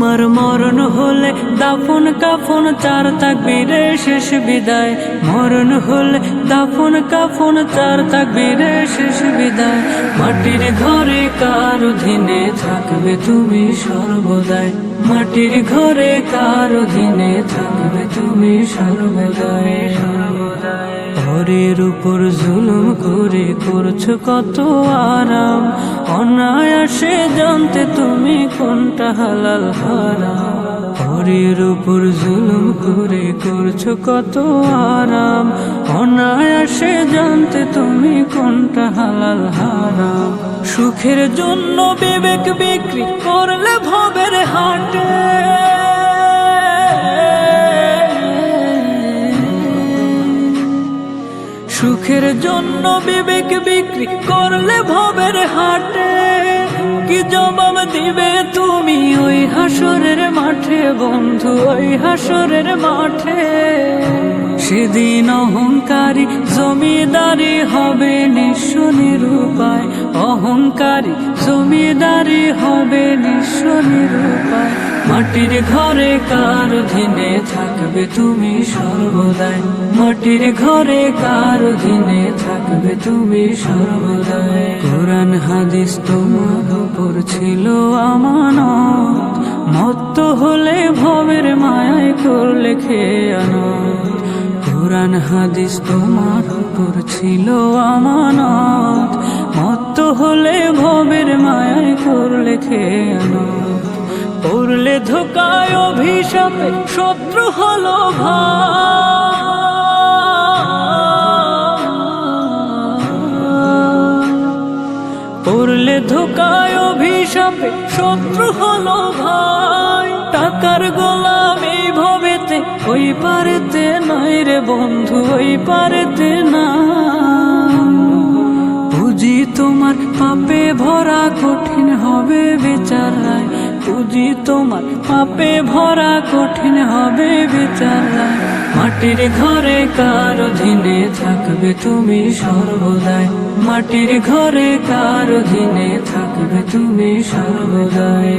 আমার মরণ হলে দাফন কাফন, চার তাকবীরে শেষ বিদায়। মরণ হলে দাফন কাফন, চার তাকবীরে শেষ বিদায়। মাটির ঘরে কার অধীনে থাকবে তুমি সর্বদাই? মাটির ঘরে কার অধীনে থাকবে তুমি সর্বদাই সর্বদাই? ঘরের উপর জুলুম করে করছ কত আরাম? অনায়াসে জানতে তুমি কোনটা হালাল হারাম। ঘরের উপর জুলুম করে করছ কত আরাম? অনায়াসে জানতে তুমি কোনটা হালাল হারাম? সুখের জন্য বিবেক বিক্রি করলে ভবের হাটে। জন্য বিবেক বিক্রি করলে ভবের হাটে। কি জবাব দিবে তুমি ওই হাসরের মাঠে, বন্ধু, ওই হাসরের মাঠে? সেদিন অহংকারী জমিদারি হবে নিঃস্ব নিরূপায়। অহংকারী জমিদারি হবে নিঃস্ব নিরূপায়। মাটির ঘরে কার অধীনে থাকবে তুমি সর্বদাই? মাটির ঘরে কার অধীনে থাকবে তুমি সর্বদাই? কোরআন হাদিস তোমার উপর ছিল আমানত। মত্ত হলে ভবের মায়ায় করলে খেয়ানত কোরআন হাদিস তোমার উপর ছিল আমানত। মত্ত হলে ভবের মায়ায় করলে খেয়ানত। পড়লে ধোকায় অভিশাপে শত্রু হলো ভাই। পড়লে ধোকায় অভিশাপে শত্রু হলো ভাই। টাকার গোলাম এই ভবেতে, ওই পারেতে নাই রে বন্ধু, ওই পারেতে না। বুঝি তোমার পাপে ভরা কঠিন হবে বিচার পুঁজি তোমার পাপে ভরা কঠিন হবে বিচার, মাটির ঘরে কার অধীনে থাকবে তুমি সর্বদাই? মাটির ঘরে কার অধীনে থাকবে তুমি সর্বদাই?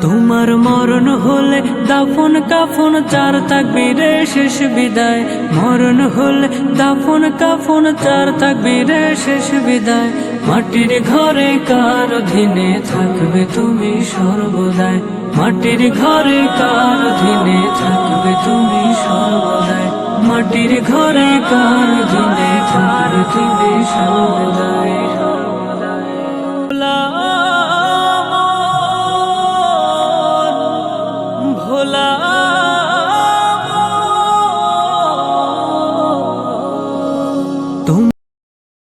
তোমার মরণ হলে দাফন কাফন চার তাকবীরে শেষ বিদায়। মরণ হলে দাফন কাফন চার তাকবীরে শেষ বিদায়। মাটির ঘরে কার অধীনে থাকবে তুমি সর্বদাই? মাটির ঘরে কার অধীনে থাকবে তুমি সর্বদাই? মাটির ঘরে কার